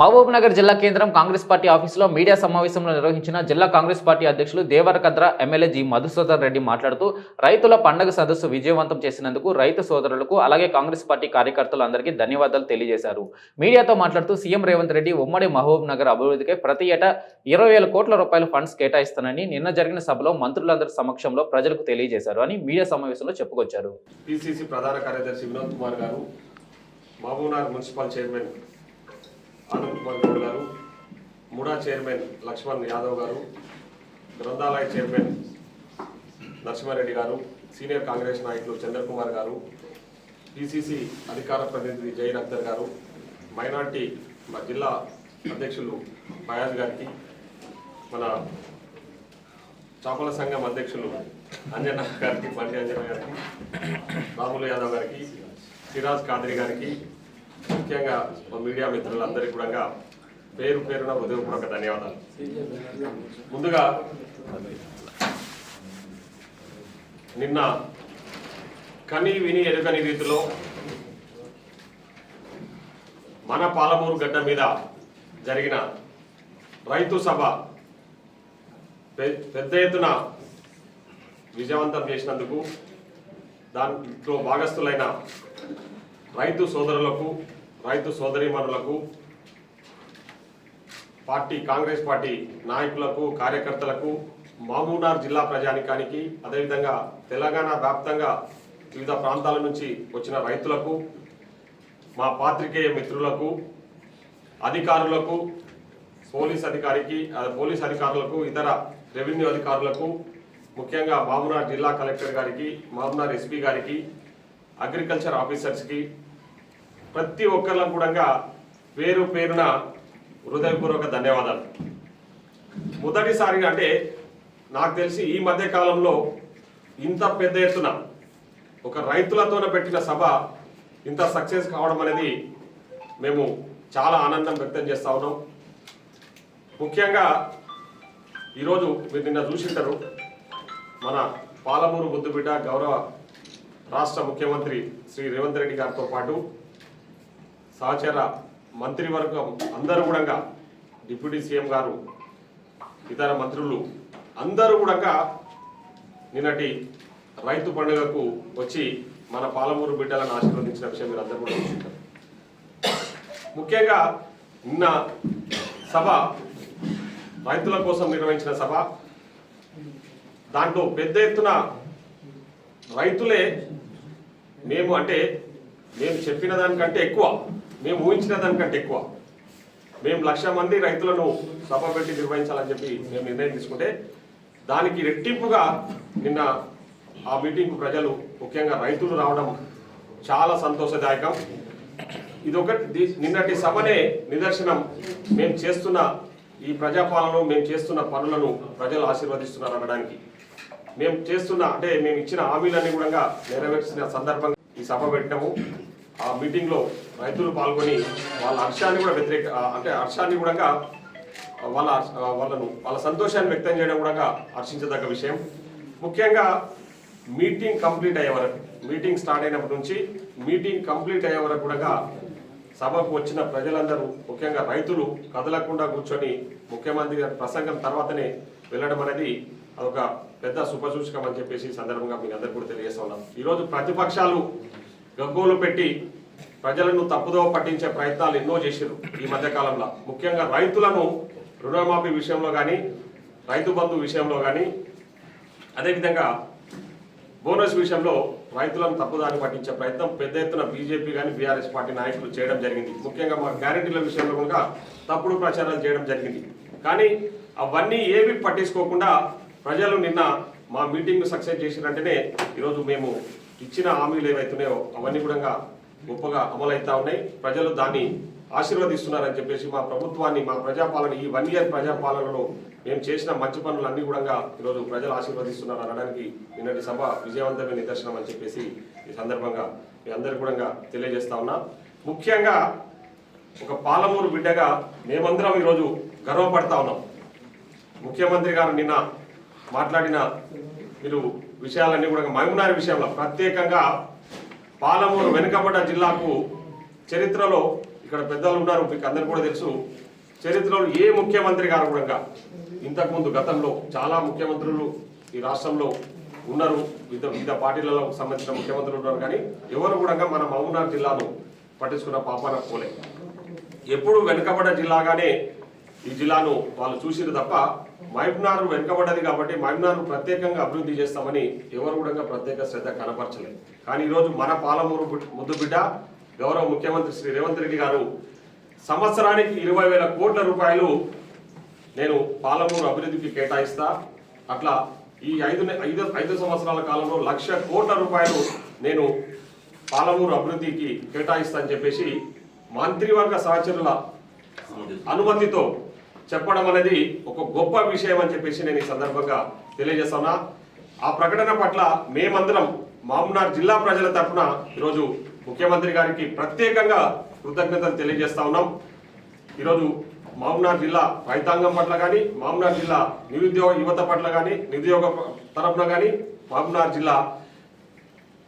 మహబూబ్ నగర్ జిల్లా కేంద్రం కాంగ్రెస్ పార్టీ ఆఫీసులో మీడియా సమావేశంలో నిర్వహించిన జిల్లా కాంగ్రెస్ పార్టీ అధ్యక్షులు దేవరకద్ర ఎమ్మెల్యే జి మధుసూదన్ రెడ్డి మాట్లాడుతూ రైతుల పండగ సదస్సు విజయవంతం చేసినందుకు రైతు సోదరులకు అలాగే కాంగ్రెస్ పార్టీ కార్యకర్తలు అందరికీ ధన్యవాదాలు తెలియజేశారు. మీడియాతో మాట్లాడుతూ సీఎం రేవంత్ రెడ్డి ఉమ్మడి మహబూబ్ నగర్ అభివృద్ధికై ప్రతి ఏటా ఇరవై వేల కోట్ల రూపాయల ఫండ్స్ కేటాయిస్తానని నిన్న జరిగిన సభలో మంత్రులందరి సమక్షంలో ప్రజలకు తెలియజేశారు అని మీడియా సమావేశంలో చెప్పుకొచ్చారు. పిసిసి ప్రధాన కార్యదర్శి Vinod Kumar garu Mahabubnagar municipal chairman Anand Kumar Goud garu MUDA chairman Laxman Yadav గారు గ్రంథాలయ చైర్మన్ నరసింహారెడ్డి గారు సీనియర్ కాంగ్రెస్ నాయకులు చంద్రకుమార్ గారు పిసిసి అధికార ప్రతినిధి జైన్ అఖ్తర్ గారు మైనార్టీ మా జిల్లా అధ్యక్షులు ఫయాజ్ గారికి మన చాపల సంఘం అధ్యక్షులు అంజన గారికి పండి అంజన గారికి రాములు యాదవ్ గారికి సిరాజ్ కాదరి గారికి ముఖ్యంగా మా మీడియా మిత్రులందరికీ కూడా పేరు పేరున హృదయపూర్వక ధన్యవాదాలు. ముందుగా నిన్న కని విని ఎరుకని రీతిలో మన పాలమూరు గడ్డ మీద జరిగిన రైతు సభ పె- పెద్ద ఎత్తున విజయవంతం చేసినందుకు దాంట్లో భాగస్థులైన రైతు సోదరులకు రైతు సోదరీమణులకు పార్టీ కాంగ్రెస్ పార్టీ నాయకులకు కార్యకర్తలకు మామూనార్ జిల్లా ప్రజానికానికి అదేవిధంగా తెలంగాణ వ్యాప్తంగా వివిధ ప్రాంతాల నుంచి వచ్చిన రైతులకు మా పాత్రికేయ మిత్రులకు అధికారులకు పోలీస్ అధికారికి పోలీస్ అధికారులకు ఇతర రెవెన్యూ అధికారులకు ముఖ్యంగా మహబూబ్నగర్ జిల్లా కలెక్టర్ గారికి మామూనార్ ఎస్పీ గారికి అగ్రికల్చర్ ఆఫీసర్స్కి ప్రతి ఒక్కరికి కూడా పేరు పేరున హృదయపూర్వక ధన్యవాదాలు. మొదటిసారిగా అంటే నాకు తెలిసి ఈ మధ్య కాలంలో ఇంత పెద్ద ఎత్తున ఒక రైతులతోనే పెట్టిన సభ ఇంత సక్సెస్ కావడం అనేది మేము చాలా ఆనందం వ్యక్తం చేస్తా ఉన్నాం. ముఖ్యంగా ఈరోజు మీరు నిన్న చూసింటారు మన పాలమూరు బుద్ధిబిడ్డ గౌరవ రాష్ట్ర ముఖ్యమంత్రి శ్రీ రేవంత్ రెడ్డి గారితో పాటు సహచర మంత్రివర్గం అందరూ కూడా డిప్యూటీ సీఎం గారు ఇతర మంత్రులు అందరూ కూడా నిన్నటి రైతు పండుగకు వచ్చి మన పాలమూరు బిడ్డలను ఆశీర్వదించిన విషయం మీరు అందరూ కూడా చూసింటారు ముఖ్యంగా నిన్న సభ రైతుల కోసం నిర్వహించిన సభ. దాంట్లో పెద్ద ఎత్తున రైతులే మేము అంటే మేము చెప్పిన దానికంటే ఎక్కువ మేము ఊహించిన దానికంటే ఎక్కువ. మేము లక్ష మంది రైతులను సభ పెట్టి నిర్వహించాలని చెప్పి మేము నిర్ణయం తీసుకుంటే దానికి రెట్టింపుగా నిన్న ఆ మీటింగ్ ప్రజలు ముఖ్యంగా రైతులు రావడం చాలా సంతోషదాయకం. ఇదొకటి నిన్నటి సభనే నిదర్శనం. మేము చేస్తున్న ఈ ప్రజాపాలన మేము చేస్తున్న పనులను ప్రజలు ఆశీర్వదిస్తున్నారు అనడానికి మేము చేస్తున్న అంటే మేము ఇచ్చిన హామీలన్నీ కూడా నెరవేర్చిన సందర్భంగా ఈ సభ పెట్టినాము. ఆ మీటింగ్లో రైతులు పాల్గొని వాళ్ళ హర్షాన్ని కూడా వ్యతిరేక అంటే హర్షాన్ని కూడా వాళ్ళ వాళ్ళను వాళ్ళ సంతోషాన్ని వ్యక్తం చేయడం కూడా హర్షించదగ్గ విషయం. ముఖ్యంగా మీటింగ్ కంప్లీట్ అయ్యే వరకు మీటింగ్ స్టార్ట్ అయినప్పటి నుంచి మీటింగ్ కంప్లీట్ అయ్యే వరకు కూడా సభకు వచ్చిన ప్రజలందరూ ముఖ్యంగా రైతులు కదలకుండా కూర్చొని ముఖ్యమంత్రి గారి ప్రసంగం తర్వాతనే వెళ్ళడం అనేది అదొక పెద్ద శుభసూచకం అని చెప్పేసి సందర్భంగా మీకు అందరికీ కూడా తెలియజేస్తా ఉన్నాం. ఈరోజు ప్రతిపక్షాలు గగ్గోలు పెట్టి ప్రజలను తప్పుదో పట్టించే ప్రయత్నాలు ఎన్నో చేశారు ఈ మధ్యకాలంలో ముఖ్యంగా రైతులను రుణమాఫీ విషయంలో కానీ రైతు బంధు విషయంలో కానీ అదేవిధంగా బోనస్ విషయంలో రైతులను తప్పుదారి పట్టించే ప్రయత్నం పెద్ద ఎత్తున బీజేపీ కానీ బీఆర్ఎస్ పార్టీ నాయకులు చేయడం జరిగింది. ముఖ్యంగా మా గ్యారెంటీల విషయంలో కూడా తప్పుడు ప్రచారాలు చేయడం జరిగింది. కానీ అవన్నీ ఏవి పట్టించుకోకుండా ప్రజలు నిన్న మా మీటింగ్ సక్సెస్ చేసినట్టునే ఈరోజు మేము ఇచ్చిన హామీలు ఏవైతున్నాయో అవన్నీ కూడా గొప్పగా అమలవుతా ఉన్నాయి. ప్రజలు దాన్ని ఆశీర్వదిస్తున్నారని చెప్పేసి మా ప్రభుత్వాన్ని మా ప్రజాపాలన ఈ వన్ ఇయర్ ప్రజాపాలనలో మేము చేసిన మంచి పనులన్నీ కూడా ఈరోజు ప్రజలు ఆశీర్వదిస్తున్నారు అనడానికి నిన్నటి సభ విజయవంతమైన నిదర్శనం అని చెప్పేసి ఈ సందర్భంగా మీ అందరు కూడా తెలియజేస్తా ఉన్నా. ముఖ్యంగా ఒక పాలమూరు బిడ్డగా మేమందరం ఈరోజు గర్వపడతా ఉన్నాం. ముఖ్యమంత్రి గారు నిన్న మాట్లాడిన మీరు విషయాలన్నీ కూడా మహబూబ్నగర్ విషయంలో ప్రత్యేకంగా పాలమూరు వెనుకబడ్డ జిల్లాకు చరిత్రలో ఇక్కడ పెద్దలు ఉన్నారు మీకు అందరు కూడా తెలుసు. చరిత్రలో ఏ ముఖ్యమంత్రి గారు కూడా ఇంతకుముందు గతంలో చాలా ముఖ్యమంత్రులు ఈ రాష్ట్రంలో ఉన్నారు. వివిధ వివిధ పార్టీలలో సంబంధించిన ముఖ్యమంత్రులు ఉన్నారు కానీ ఎవరు కూడా మన మహబూబ్నగర్ జిల్లాను పట్టించుకున్న పాపాన పోలే. ఎప్పుడు వెనుకబడ్డ జిల్లాగానే ఈ జిల్లాను వాళ్ళు చూసిరు తప్ప మహబూబ్నగర్ వెనుకబడ్డది కాబట్టి మహబూబ్నగర్ ప్రత్యేకంగా అభివృద్ధి చేస్తామని ఎవరు కూడా ప్రత్యేక శ్రద్ధ కనపరచలేదు. కానీ ఈరోజు మన పాలమూరు ముద్దు బిడ్డ గౌరవ ముఖ్యమంత్రి శ్రీ రేవంత్ రెడ్డి గారు సంవత్సరానికి ఇరవై వేల కోట్ల రూపాయలు నేను పాలమూరు అభివృద్ధికి కేటాయిస్తా. అట్లా ఈ ఐదు ఐదు ఐదు సంవత్సరాల కాలంలో లక్ష కోట్ల రూపాయలు నేను పాలమూరు అభివృద్ధికి కేటాయిస్తా అని చెప్పేసి మంత్రివర్గ సహచరుల అనుమతితో చెప్పడం అనేది ఒక గొప్ప విషయం అని చెప్పేసి నేను ఈ సందర్భంగా తెలియజేస్తున్నా. ఆ ప్రకటన పట్ల మేమందరం మామూనార్ జిల్లా ప్రజల తరఫున ఈరోజు ముఖ్యమంత్రి గారికి ప్రత్యేకంగా కృతజ్ఞతలు తెలియజేస్తా ఉన్నాం. ఈరోజు మామూనార్ జిల్లా రైతాంగం పట్ల కానీ మామూనార్ జిల్లా నిరుద్యోగ యువత పట్ల కానీ నిరుద్యోగ తరఫున కానీ మామూనార్ జిల్లా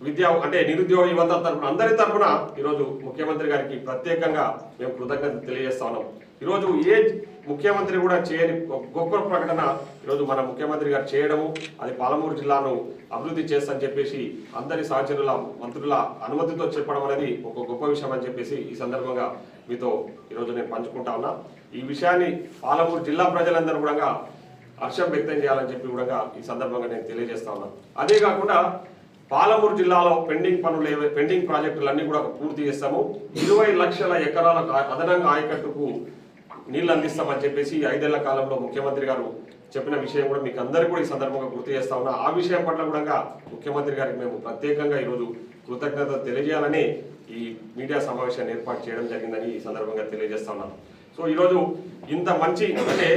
విద్యా అంటే నిరుద్యోగ యువత తరపున అందరి తరఫున ఈరోజు ముఖ్యమంత్రి గారికి ప్రత్యేకంగా మేము కృతజ్ఞతలు తెలియజేస్తా ఉన్నాం. ఈరోజు ఏ ముఖ్యమంత్రి కూడా చేయని గొప్ప ప్రకటన ఈరోజు మన ముఖ్యమంత్రి గారు చేయడము అది పాలమూరు జిల్లాను అభివృద్ధి చేస్తా చెప్పేసి అందరి సహచరుల మంత్రుల అనుమతితో చెప్పడం అనేది ఒక గొప్ప విషయం అని చెప్పేసి ఈ సందర్భంగా మీతో ఈరోజు నేను పంచుకుంటా ఉన్నా. ఈ విషయాన్ని పాలమూరు జిల్లా ప్రజలందరూ కూడా హర్షం వ్యక్తం చేయాలని చెప్పి కూడా ఈ సందర్భంగా నేను తెలియజేస్తా ఉన్నా. అదే కాకుండా పాలమూరు జిల్లాలో పెండింగ్ పనులు ఏవై పెండింగ్ ప్రాజెక్టులు అన్ని కూడా పూర్తి చేస్తాము. ఇరవై లక్షల ఎకరాల అదనంగా ఆయకట్టుకు నీళ్ళు అందిస్తామని చెప్పేసి ఐదేళ్ళ కాలంలో ముఖ్యమంత్రి గారు చెప్పిన విషయం కూడా మీకు అందరికీ కూడా ఈ సందర్భంగా గుర్తు చేస్తా ఉన్నా. ఆ విషయం పట్ల కూడా ముఖ్యమంత్రి గారికి మేము ప్రత్యేకంగా ఈరోజు కృతజ్ఞత తెలియజేయాలని ఈ మీడియా సమావేశాన్ని ఏర్పాటు చేయడం జరిగిందని ఈ సందర్భంగా తెలియజేస్తా ఉన్నాను. సో ఈరోజు ఇంత మంచి అంటే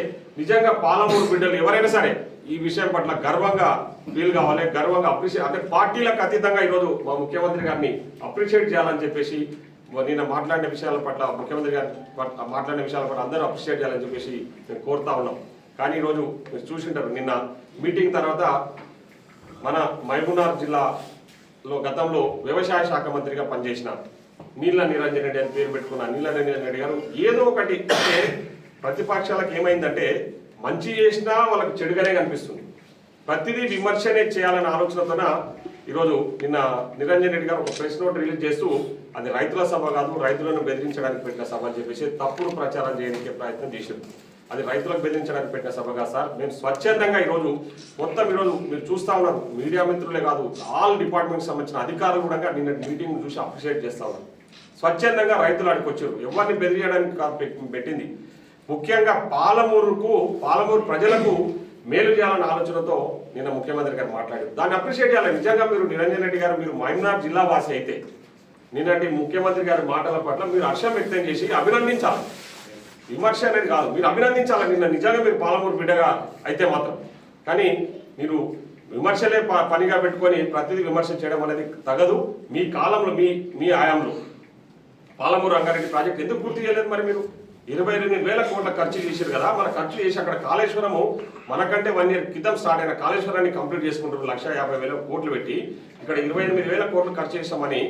నిజంగా పాలమూరు బిడ్డలు ఎవరైనా సరే ఈ విషయం పట్ల గర్వంగా ఫీల్ కావాలి గర్వంగా అప్రిషియేట్ అంటే పార్టీలకు అతీతంగా ఈరోజు మా ముఖ్యమంత్రి గారిని అప్రిషియేట్ చేయాలని చెప్పేసి నిన్న మాట్లాడిన విషయాల పట్ల ముఖ్యమంత్రి గారి పట్ల మాట్లాడిన విషయాల పట్ల అందరూ అప్రిషియేట్ చేయాలని చెప్పేసి మేము కోరుతా ఉన్నాం. కానీ ఈరోజు మీరు చూసింటారు నిన్న మీటింగ్ తర్వాత మన మహబూబ్నగర్ జిల్లాలో గతంలో వ్యవసాయ శాఖ మంత్రిగా పనిచేసిన నీళ్ళ నిరంజన్ రెడ్డి అని పేరు పెట్టుకున్న నీళ్ళ నిరంజన్ రెడ్డి గారు ఏదో ఒకటి అంటే ప్రతిపక్షాలకు ఏమైందంటే మంచి చేసినా వాళ్ళకి చెడుగానే కనిపిస్తుంది. ప్రతిదీ విమర్శనే చేయాలనే ఆలోచనతోన ఈరోజు నిన్న నిరంజన్ రెడ్డి గారు ఒక ప్రెస్ నోట్ రిలీజ్ చేస్తూ అది రైతుల సభ కాదు రైతులను బెదిరించడానికి పెట్టిన సభ అని చెప్పేసి తప్పుడు ప్రచారం చేయడానికి ప్రయత్నం చేశారు అది రైతులకు బెదిరించడానికి పెట్టిన సభ కాదు సార్. మేము స్వచ్ఛందంగా ఈరోజు మొత్తం ఈరోజు మీరు చూస్తా ఉన్నారు. మీడియా మిత్రులే కాదు ఆల్ డిపార్ట్మెంట్కి సంబంధించిన అధికారులు కూడా నిన్న మీటింగ్ చూసి అప్రిషియేట్ చేస్తా ఉన్నారు. స్వచ్ఛందంగా రైతులు అడిగి వచ్చారు ఎవరిని బెదిరియడానికి కాదు పెట్టింది. ముఖ్యంగా పాలమూరుకు పాలమూరు ప్రజలకు మేలు చేయాలన్న ఆలోచనతో నిన్న ముఖ్యమంత్రి గారు మాట్లాడారు. దాన్ని అప్రిషియేట్ చేయాలి. నిజంగా మీరు నిరంజన్ రెడ్డి గారు మీరు మైనార్ జిల్లా వాసి అయితే నిన్నటి ముఖ్యమంత్రి గారి మాటల పట్ల మీరు హర్షం వ్యక్తం చేసి అభినందించాలి. విమర్శ అనేది కాదు. మీరు అభినందించాలి. నిన్న నిజంగా మీరు పాలమూరు బిడ్డగా అయితే మాత్రం. కానీ మీరు విమర్శలే ప- పనిగా పెట్టుకొని ప్రతిదీ విమర్శ చేయడం అనేది తగదు. మీ కాలంలో మీ మీ ఆయాంలో పాలమూరు రంగారెడ్డి ప్రాజెక్ట్ ఎందుకు పూర్తి చేయలేదు మరి మీరు? ఇరవై ఎనిమిది వేల కోట్ల ఖర్చు చేశారు కదా. మన ఖర్చు చేసి అక్కడ కాళేశ్వరము మనకంటే వన్ ఇయర్ క్రితం స్టార్ట్ అయిన కాళేశ్వరాన్ని కంప్లీట్ చేసుకుంటారు లక్ష యాభై వేల కోట్లు పెట్టి ఇక్కడ ఇరవై ఎనిమిది వేల కోట్లు ఖర్చు చేసామని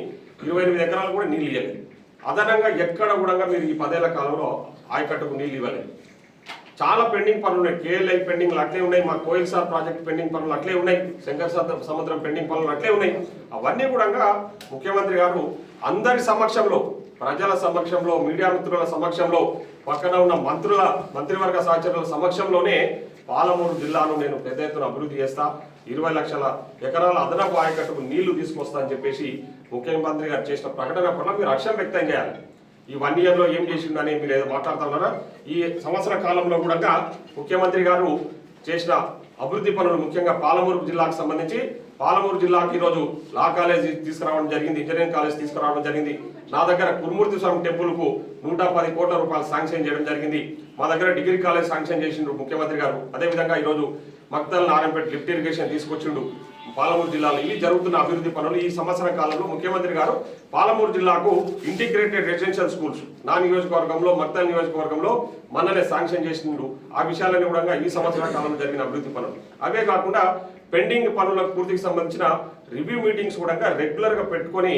ఇరవై ఎనిమిది ఎకరాలు కూడా నీళ్ళు ఇవ్వలేదు. అదనంగా ఎక్కడ కూడా మీరు ఈ పదేళ్ళ కాలంలో ఆయకట్టుకు నీళ్ళు ఇవ్వలేదు. చాలా పెండింగ్ పనులు ఉన్నాయి. కేఎల్ఐ పెండింగ్లు అట్లే ఉన్నాయి. మా కోయిల్ సార్ ప్రాజెక్ట్ పెండింగ్ పనులు అట్లే ఉన్నాయి. శంకర్ సార్ సముద్రం పెండింగ్ పనులు అట్లే ఉన్నాయి. అవన్నీ కూడా ముఖ్యమంత్రి గారు అందరి సమక్షంలో ప్రజల సమక్షంలో మీడియా మిత్రుల సమక్షంలో పక్కన ఉన్న మంత్రుల మంత్రివర్గ సహచరుల సమక్షంలోనే పాలమూరు జిల్లాను నేను పెద్ద ఎత్తున అభివృద్ధి చేస్తా. ఇరవై లక్షల ఎకరాల అదనపు ఆయకట్టుకు నీళ్ళు తీసుకొస్తా అని చెప్పేసి ముఖ్యమంత్రి గారు చేసిన ప్రకటన పట్ల మీరు హర్షం వ్యక్తం చేయాలి. ఈ వన్ ఇయర్లో ఏం చేసిందని మీరు ఏదో మాట్లాడుతా ఉన్నారా? ఈ సంవత్సర కాలంలో కూడా ముఖ్యమంత్రి గారు చేసిన అభివృద్ధి పనులు ముఖ్యంగా పాలమూరు జిల్లాకు సంబంధించి పాలమూరు జిల్లాకి ఈరోజు లా కాలేజ్ తీసుకురావడం జరిగింది ఇంజనీరింగ్ కాలేజ్ తీసుకురావడం జరిగింది. నా దగ్గర కురుమూర్తి స్వామి టెంపుల్కు నూట పది కోట్ల రూపాయలు శాంక్షన్ చేయడం జరిగింది. మా దగ్గర డిగ్రీ కాలేజ్ శాంక్షన్ చేసిండు ముఖ్యమంత్రి గారు. అదేవిధంగా ఈరోజు మక్తల్ నారాయణపేట లిఫ్ట్ ఇరిగేషన్ తీసుకొచ్చిండు పాలమూరు జిల్లాలో. ఇవి జరుగుతున్న అభివృద్ధి పనులు ఈ సంవత్సరం కాలంలో ముఖ్యమంత్రి గారు పాలమూరు జిల్లాకు ఇంటిగ్రేటెడ్ రెసిడెన్షియల్ స్కూల్స్ నా నియోజకవర్గంలో మక్తల్ నియోజకవర్గంలో మననే శాంక్షన్ చేసిండు. ఆ విషయాలన్నీ కూడా ఈ సంవత్సర కాలంలో జరిగిన అభివృద్ధి పనులు. అవే కాకుండా పెండింగ్ పనుల పూర్తికి సంబంధించిన రివ్యూ మీటింగ్స్ కూడా రెగ్యులర్గా పెట్టుకొని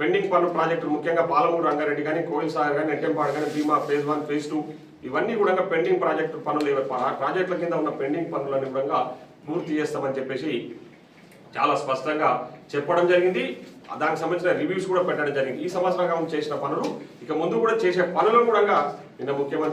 పెండింగ్ పనులు ప్రాజెక్టులు ముఖ్యంగా పాలమూరు రంగారెడ్డి కానీ కోయిల్ సాగర్ కానీ నెట్టెంపాడు కానీ Bhima phase one phase two ఇవన్నీ కూడా పెండింగ్ ప్రాజెక్టు పనులు ప్రాజెక్టుల కింద ఉన్న పెండింగ్ పనులను కూడా పూర్తి చేస్తామని చెప్పేసి చాలా స్పష్టంగా చెప్పడం జరిగింది. దానికి సంబంధించిన రివ్యూస్ కూడా పెట్టడం జరిగింది. ఈ సంవత్సరం చేసిన పనులు ఇక ముందు కూడా చేసే పనులను కూడా నిన్న ముఖ్యమంత్రి